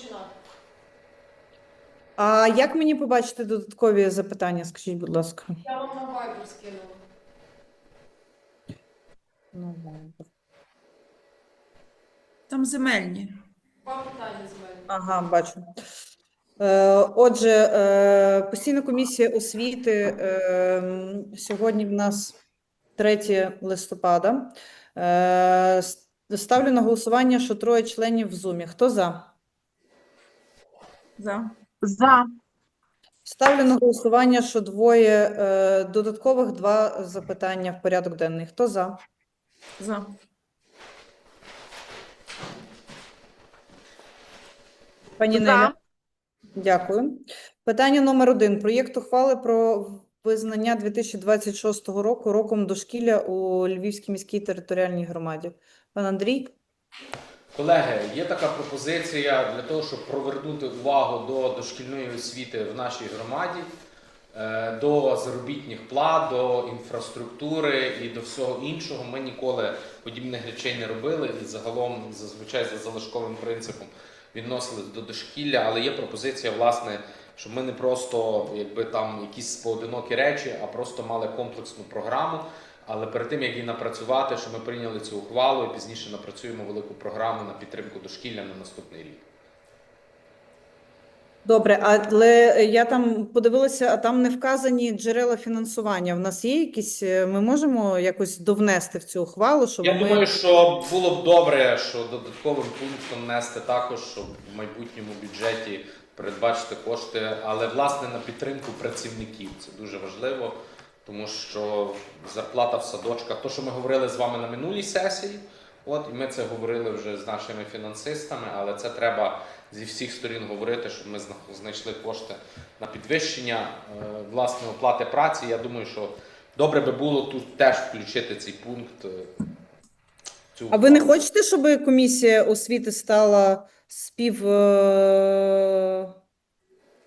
починати. А як мені побачити додаткові запитання? Скажіть, будь ласка. Я вам на Viber скинула. Ну, Там земельні. Два питання з мене. Ага, бачу. Е, Отже, е, постійна комісія освіти е, сьогодні в нас 3 листопада. Е, Ставлю на голосування, що троє членів в Зумі. Хто за? За. За. Ставлю на голосування, що двоє е, додаткових два запитання в порядок денний. Хто за? За. Пані За. Неля. Дякую. Питання номер один. Проєкт ухвали про визнання 2026 року роком дошкілля у Львівській міській територіальній громаді. Пан Андрій? Колеги, є така пропозиція для того, щоб привернути увагу до дошкільної освіти в нашій громаді, е, до заробітних плат, до інфраструктури і до всього іншого. Ми ніколи подібних речей не робили і загалом зазвичай за залишковим принципом відносились до дошкілля. Але є пропозиція, власне, щоб ми не просто якби там якісь поодинокі речі, а просто мали комплексну програму. Але перед тим як її напрацювати, що ми прийняли цю ухвалу і пізніше напрацюємо велику програму на підтримку дошкілля на наступний рік. Добре, але я там подивилася, а там не вказані джерела фінансування. В нас є якісь, е, ми можемо якось довнести в цю ухвалу, щоб Я ми... думаю, що було б добре, що додатковим пунктом нести також, щоб в майбутньому бюджеті передбачити кошти, але власне на підтримку працівників це дуже важливо, тому що зарплата в садочках, то що ми говорили з вами на минулій сесії. От і ми це говорили вже з нашими фінансистами, але це треба зі всіх сторін говорити, щоб ми знайшли кошти на підвищення е, власне оплати праці. Я думаю, що добре би було тут теж включити цей пункт. е, цю А ви не хочете, щоб комісія освіти стала спів...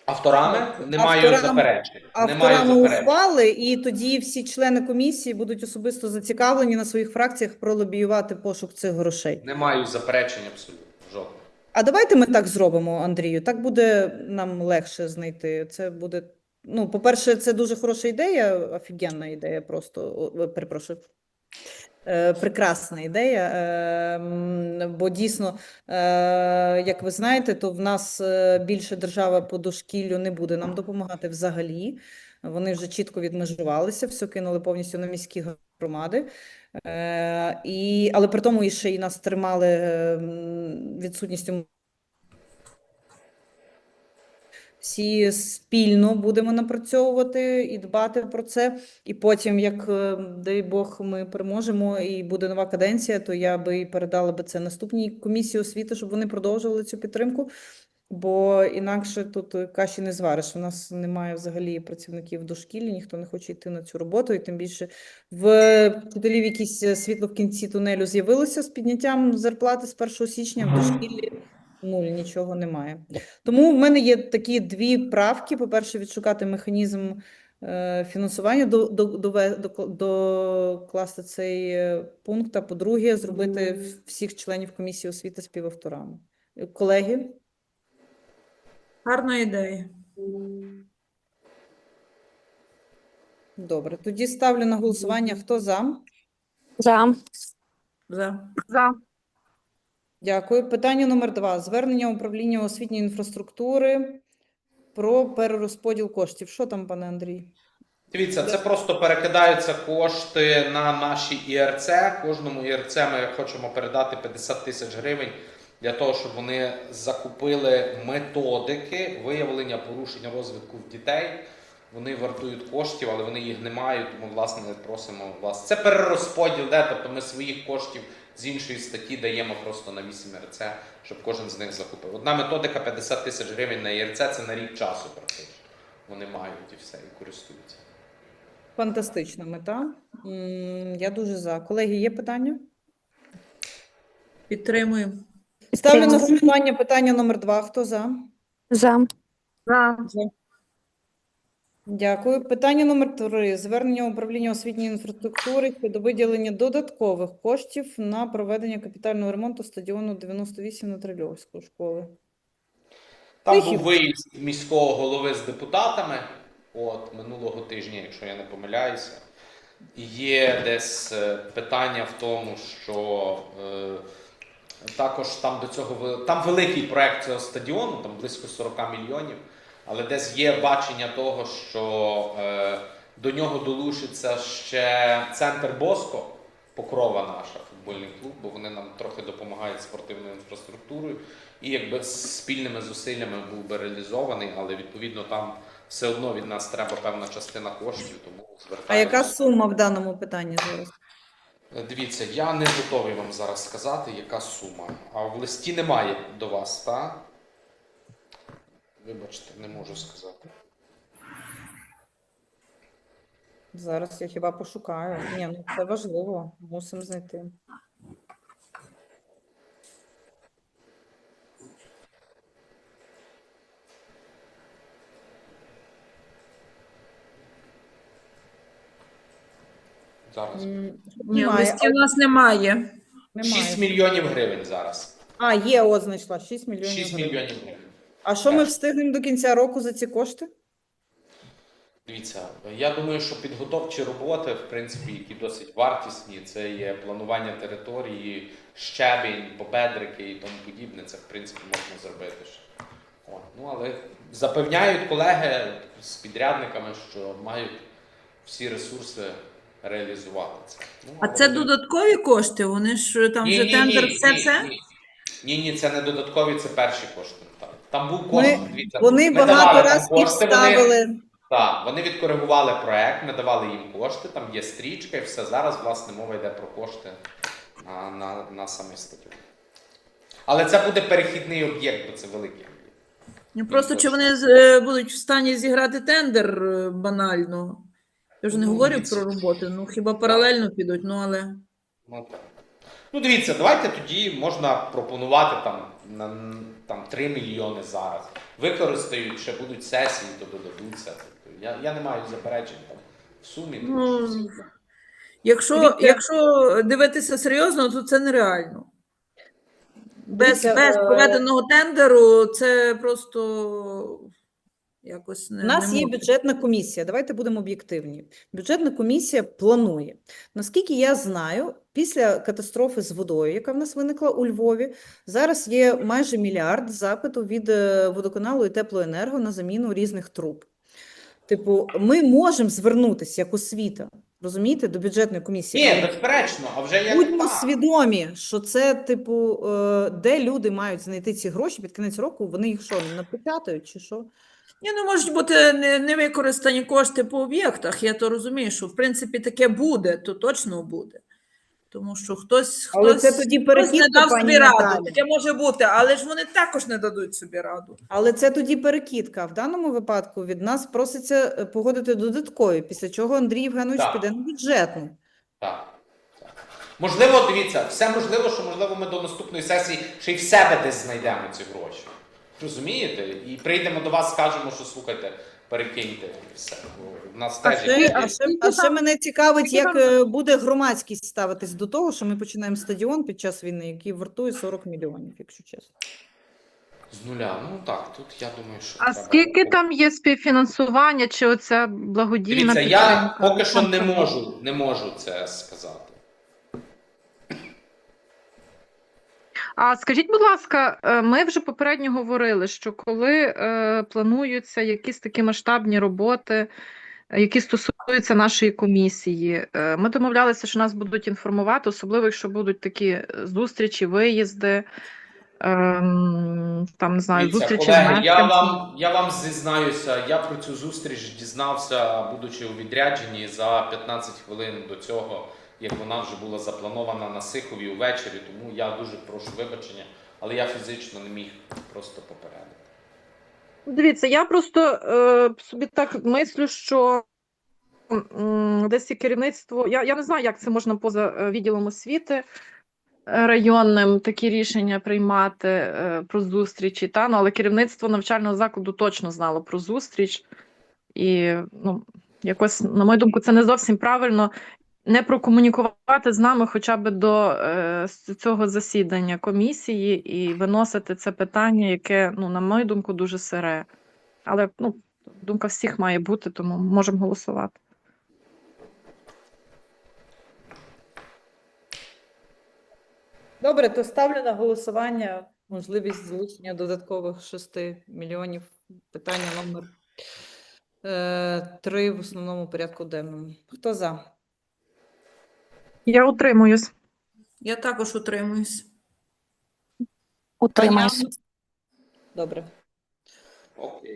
авторами? Не маю заперечень. Авторами ухвали, і тоді всі члени комісії будуть особисто зацікавлені на своїх фракціях пролобіювати пошук цих грошей. Не маю заперечень абсолютно. Жодного. А давайте ми так зробимо, Андрію. Так буде нам легше знайти. Це буде. Ну, по-перше, це дуже хороша ідея, офігенна ідея, просто перепрошую. Е, прекрасна ідея, е, бо дійсно, е, як ви знаєте, то в нас більше держава по дошкіллю не буде нам допомагати взагалі. Вони вже чітко відмежувалися, все кинули повністю на міські громади. І, але при тому і ще й нас тримали відсутністю. Всі спільно будемо напрацьовувати і дбати про це. І потім, як е, дай Бог, ми переможемо і буде нова каденція, то я би і передала би це наступній комісії освіти, щоб вони продовжували цю підтримку. Бо інакше тут е, каші не звариш. У нас немає взагалі працівників дошкіллі, ніхто не хоче йти на цю роботу, і тим більше в вчителів якісь е, світло в кінці тунелю з'явилося з підняттям зарплати з 1 січня, в дошкіллі нуль, нічого немає. Тому в мене є такі дві правки. По-перше, відшукати механізм е, фінансування, до, до, до, докласти цей е, пункт, а по-друге, зробити всіх членів комісії освіти співавторами. Е, Колеги? Гарна ідея. Добре, тоді ставлю на голосування. Хто за? За. За. За. Дякую. Питання номер два. Звернення управління освітньої інфраструктури про перерозподіл коштів. Що там, пане Андрій? Дивіться, це просто перекидаються кошти на наші ІРЦ. Кожному ІРЦ ми хочемо передати 50 тисяч гривень для того, щоб вони закупили методики виявлення порушення розвитку в дітей. Вони вартують коштів, але вони їх не мають, тому власне просимо вас. Це перерозподіл, де тобто ми своїх коштів з іншої статті даємо просто на 8 РЦ, щоб кожен з них закупив. Одна методика 50 тисяч гривень на ІРЦ це на рік часу практично. Вони мають і все, і користуються. Фантастична мета. Я дуже за. Колеги, є питання? Підтримую. Ставлю на голосування питання номер два. Хто за? За. За. Дякую. Питання номер три. Звернення управління освітньої інфраструктури щодо виділення додаткових коштів на проведення капітального ремонту стадіону 98 на Трильовської школи. Там Тихі. був виїзд міського голови з депутатами от минулого тижня, якщо я не помиляюся. Є десь е, питання в тому, що е, також там до цього там великий проект цього стадіону, там близько 40 мільйонів, але десь є бачення того, що е, до нього долучиться ще центр Боско, Покрова наша, футбольний клуб, бо вони нам трохи допомагають спортивною інфраструктурою. І якби спільними зусиллями був би реалізований, але відповідно там все одно від нас треба певна частина коштів, тому А яка сума в даному питанні зараз? Е, Дивіться, я не готовий вам зараз сказати, яка сума. А в листі немає до вас, так? Вибачте, не можу сказати. Зараз я хіба пошукаю. Ні, ну це важливо, мусимо знайти. Зараз. Ні, Немає, листі у нас немає. 6 мільйонів гривень зараз. А, є, от знайшла, 6 мільйонів. 6 гривень. мільйонів гривень. А що ми встигнемо до кінця року за ці кошти? Дивіться, я думаю, що підготовчі роботи, в принципі, які досить вартісні, це є планування території, щебінь, победрики і тому подібне. Це в принципі можна зробити. От. Ну але запевняють колеги з підрядниками, що мають всі ресурси реалізувати це. Ну, А це вони- додаткові кошти? Вони ж там вже тендер, все ні, це? Ні, ні, ні, це не додаткові, це перші кошти. Так. Там був дивіться, Вони ми багато разів їх кошти, вони- ставили. так, вони відкоригували проект, ми давали їм кошти, там є стрічка і все. Зараз, власне, мова йде про кошти на, на, на самий стадіон. Але це буде перехідний об'єкт, бо це великий об'єкт. Ну, Просто чи вони е, будуть в стані зіграти тендер е, банально? Я вже не Ну, говорю про роботи, ну хіба паралельно підуть, ну але. Ну, так. Ну дивіться, давайте тоді можна пропонувати там, на, там 3 мільйони зараз. Використають, ще будуть сесії, то додадуться. Тобто Я, я не маю заперечень там в сумі. тому що Ну, якщо, Дивіться. якщо дивитися серйозно, то це нереально. Без, без е, проведеного тендеру це просто якось не У нас не є бюджетна комісія. Давайте будемо об'єктивні. Бюджетна комісія планує. Наскільки я знаю, після катастрофи з водою, яка в нас виникла у Львові, зараз є майже мільярд запиту від е, водоканалу і теплоенерго на заміну різних труб. Типу, ми можемо звернутися як освіта, розумієте, до бюджетної комісії. Ні, безперечно, а вже як Будьмо так. свідомі, що це, типу, е, де люди мають знайти ці гроші під кінець року, вони їх що, напечатають чи що? Ні, ну можуть бути не- невикористані кошти по об'єктах. Я то розумію, що в принципі таке буде, то точно буде. Тому що хтось, Але хтось, це тоді хтось не дав собі раду. Наталі. Таке може бути, але ж вони також не дадуть собі раду. Але це тоді перекидка. В даному випадку від нас проситься е, погодити додаткові, після чого Андрій Євгенович Так. піде на бюджетну. Так. так. Можливо, дивіться, все можливо, що можливо ми до наступної сесії ще й в себе десь знайдемо ці гроші. Розумієте? І прийдемо до вас, скажемо, що слухайте, перекиньте все. В нас А теж ще, а, ще, а ще мене цікавить, як е, буде громадськість ставитись до того, що ми починаємо стадіон під час війни, який вартує 40 мільйонів, якщо чесно. З нуля. Ну так, тут я думаю, що. А треба- скільки там є співфінансування, чи оця благодійна Дивіться, я підтримка? поки що не можу, не можу це сказати. А скажіть, будь ласка, е, ми вже попередньо говорили, що коли е, плануються якісь такі масштабні роботи, е, які стосуються нашої комісії, е, ми домовлялися, що нас будуть інформувати, особливо якщо будуть такі зустрічі, виїзди, ем, там не знаю, Дивіться, зустрічі з я вам, я вам зізнаюся, я про цю зустріч дізнався, будучи у відрядженні за 15 хвилин до цього, як вона вже була запланована на Сихові увечері, тому я дуже прошу вибачення, але я фізично не міг просто попередити. Дивіться, я просто е, собі так мислю, що м, десь і керівництво. Я, я не знаю, як це можна поза е, відділом освіти е, районним такі рішення приймати е, про зустрічі. Та? Ну, але керівництво навчального закладу точно знало про зустріч. І ну, якось, на мою думку, це не зовсім правильно. Не прокомунікувати з нами хоча б до е, цього засідання комісії і виносити це питання, яке, ну, на мою думку, дуже сире. Але ну, думка всіх має бути, тому можемо голосувати. Добре, то ставлю на голосування можливість залучення додаткових 6 мільйонів. Питання номер 3 в основному порядку денному. Хто за? Я утримуюсь. Я також утримуюсь. Утримаюсь. Добре.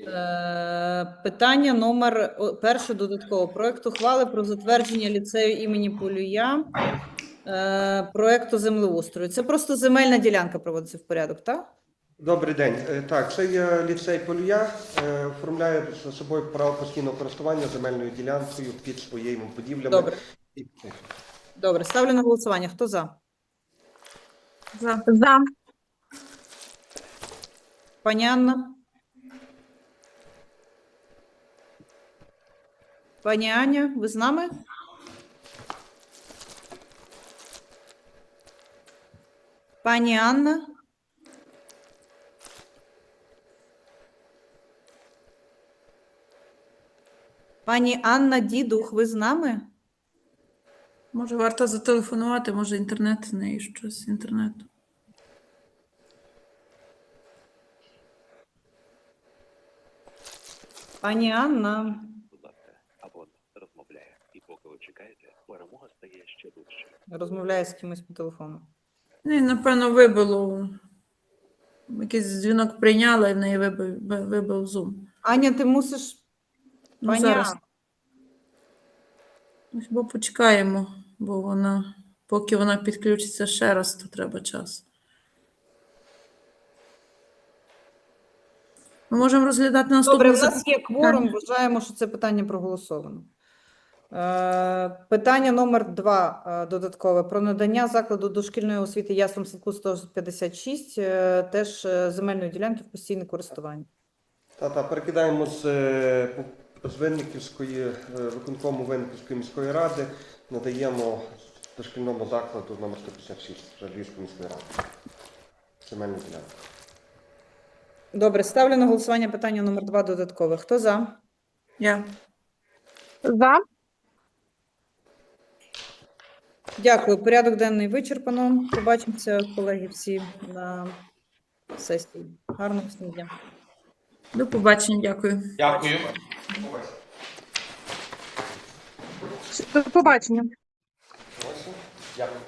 Е, Питання номер перше додатково. Проект ухвали про затвердження ліцею імені Полюя. е, Проекту землеустрою. Це просто земельна ділянка проводиться в порядок, так? Добрий день. Е, Так, це є ліцей Полюя, е, оформляє за собою право постійного користування земельною ділянкою під своїми будівлями. Добре. І- Добре, ставлю на голосування. Хто за? За. За. Пані Анна? Пані Аня, ви з нами? Пані Анна? Пані Анна Дідух, ви з нами? Може, варто зателефонувати, може, інтернет в неї щось з інтернету. Пані Анна. будь ласка, або розмовляє. І поки ви чекаєте, перемога стає ще ближче. Розмовляє з кимось по телефону. Ну, напевно, вибило. Якийсь дзвінок прийняла і в неї вибив, ви- вибив Zoom. Аня, ти мусиш. Ну, Пані зараз. Анна. Ну, Хіба почекаємо, бо вона, поки вона підключиться ще раз, то треба час. Ми можемо розглядати наступне Добре, в нас є кворум, вважаємо, що це питання проголосовано. Е, Питання номер два е, додаткове про надання закладу дошкільної освіти Яслом Садку 156, е, теж земельної ділянки в постійне користування. Та-та, перекидаємо з, з Винниківської, е, виконкому Винниківської міської ради, надаємо дошкільному закладу номер 156 Жалівської міської ради. Земельну ділянку. Добре, ставлю на голосування питання номер два додаткове. Хто за? Я. За. Дякую. Порядок денний вичерпано. Побачимося, колеги, всі на сесії. Гарного всім дня. До побачення, дякую. Дякую. До побачення. Дякую.